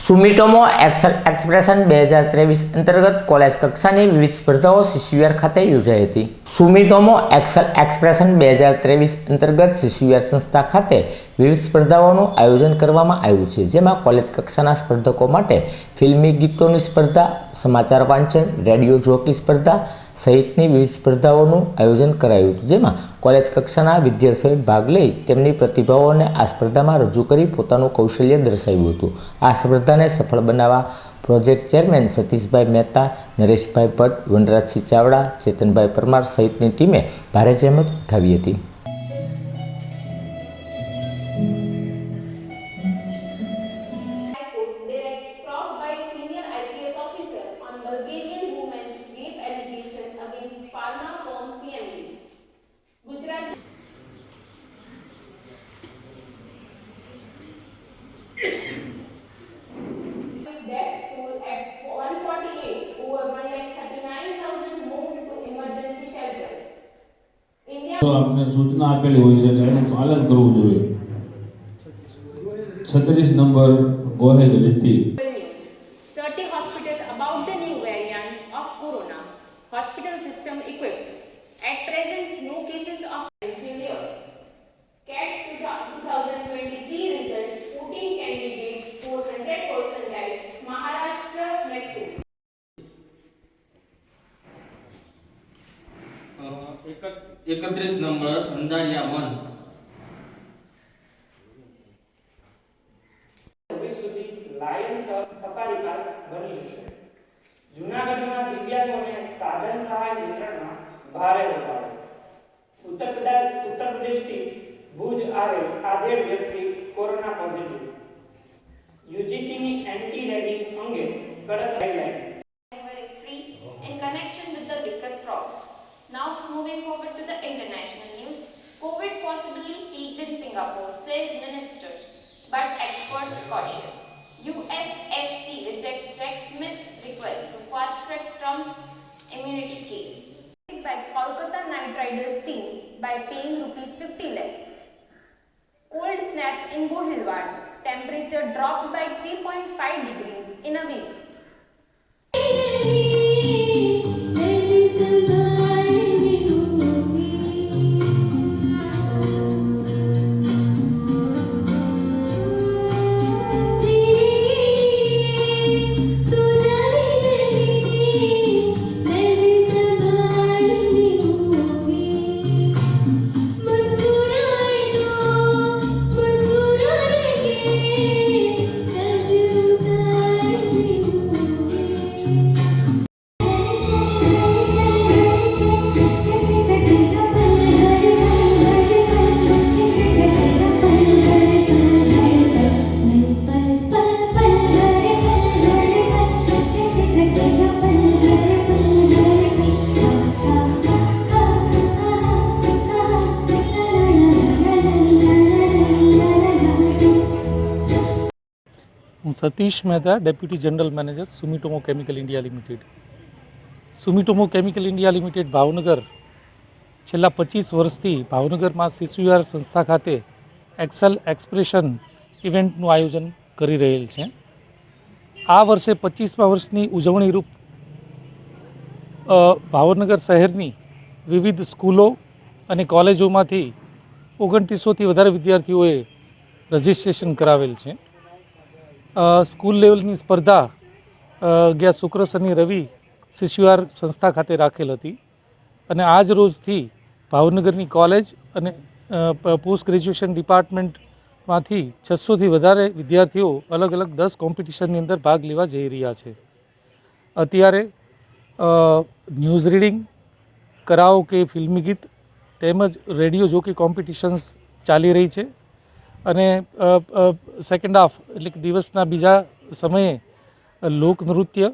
સુમિટોમો expression બે હજાર ત્રેવીસ અંતર્ગત કોલેજ કક્ષાની વિવિધ સ્પર્ધાઓ શિશુવિહાર ખાતે યોજાઈ હતી. સુમિટોમો એક્સલ એક્સપ્રેશન બે હજાર ત્રેવીસ અંતર્ગત શિશુવિહાર સંસ્થા ખાતે વિવિધ સ્પર્ધાઓનું આયોજન કરવામાં આવ્યું છે, જેમાં કોલેજ કક્ષાના સ્પર્ધકો માટે ફિલ્મી ગીતોની સ્પર્ધા, સમાચાર વાંચન, રેડિયો જોકી સ્પર્ધા સહિતની વિવિધ સ્પર્ધાઓનું આયોજન કરાયું હતું. જેમાં કોલેજ કક્ષાના વિદ્યાર્થીઓએ ભાગ લઈ તેમની પ્રતિભાઓને આ સ્પર્ધામાં રજૂ કરી પોતાનું કૌશલ્ય દર્શાવ્યું હતું. આ સ્પર્ધાને સફળ બનાવવા પ્રોજેક્ટ ચેરમેન સતીશભાઈ મહેતા, નરેશભાઈ ભટ્ટ, વનરાજસિંહ ચાવડા, ચેતનભાઈ પરમાર સહિતની ટીમે ભારે જહેમત ઉઠાવી હતી. સૂચના આપેલી હોય છે એનું પાલન કરવું જોઈએ. છત્રીસ number Gohel Riti certi hospital about the new variant of corona hospital system equipped at present no cases 2000 એકત્રીસ નંબર અંધારિયા જશે. જૂનાગઢમાં દિવ્યાંગોને સાધન સહાય વિતરણમાં ભારે વધારો. ઉત્તર પ્રદેશ, ઉત્તર પ્રદેશથી ભુજ આવેલ આધેડ વ્યક્તિ કોરોના પોઝિટિવ યુજીસીની એન્ટી રેગિંગ અંગે કડક guideline international news. COVID possibly peaked in Singapore, says minister, but experts cautious. USSC rejects Jack Smith's request to fast-track Trump's immunity case. By Kolkata Knight Riders team by paying rupees 50 lakhs. Cold snap in Bohilwad. Temperature dropped by 3.5 degrees in a week. હું Satish Mehta deputy general manager Sumitomo chemical India limited Sumitomo chemical India limited Bhavnagar. છેલ્લા પચીસ વર્ષથી ભાવનગરમાં શિશુવિહાર સંસ્થા ખાતે Excel expression ઇવેન્ટનું આયોજન કરી રહેલ છે. આ વર્ષે પચીસમા વર્ષની ઉજવણી રૂપ ભાવનગર શહેરની વિવિધ સ્કૂલો અને કોલેજોમાંથી ઓગણત્રીસોથી વધારે વિદ્યાર્થીઓએ રજિસ્ટ્રેશન કરાવેલ છે. સ્કૂલ લેવલની સ્પર્ધા ગયા શુક્ર, શનિ, રવિ શિશુઆર સંસ્થા ખાતે રાખેલ હતી. અને આજ રોજથી ભાવનગરની કોલેજ અને પોસ્ટ ગ્રેજ્યુએશન ડિપાર્ટમેન્ટમાંથી છસોથી વધારે વિદ્યાર્થીઓ અલગ અલગ દસ કોમ્પિટિશનની અંદર ભાગ લેવા જઈ રહ્યા છે. અત્યારે ન્યૂઝ રીડિંગ કરાઓ કે ફિલ્મી ગીત તેમજ રેડિયો જોકી કોમ્પિટિશન્સ ચાલી રહી છે. અને સેકન્ડ હાફ એટલે કે દિવસના બીજા સમયે લોકનૃત્ય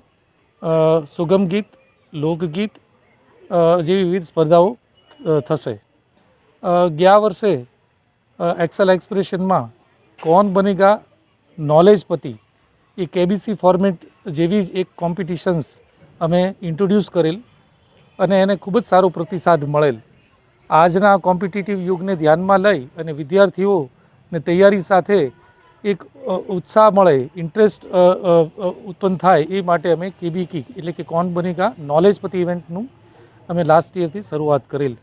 સુગમ ગીત, લોકગીત જેવી વિવિધ સ્પર્ધાઓ થશે. ગયા વર્ષે એક્સેલ એક્સપ્રેશનમાં કોણ બનેગા નોલેજ પતિ એ કેબીસી ફોર્મેટ જેવી જ એક કોમ્પિટિશન્સ અમે ઇન્ટ્રોડ્યુસ કરેલ અને એને ખૂબ જ સારો પ્રતિસાદ મળેલ. આજના કોમ્પિટિટિવ યુગને ધ્યાનમાં લઈ અને વિદ્યાર્થીઓને તૈયારી સાથે એક ઉત્સાહ મળે ઇન્ટરેસ્ટ ઉત્પન્ન થાય એ માટે અમે કેબી કિક એટલે કે કોણ બનેગા નોલેજ પતિ ઇવેન્ટનું અમે લાસ્ટ યરથી શરૂઆત કરેલ.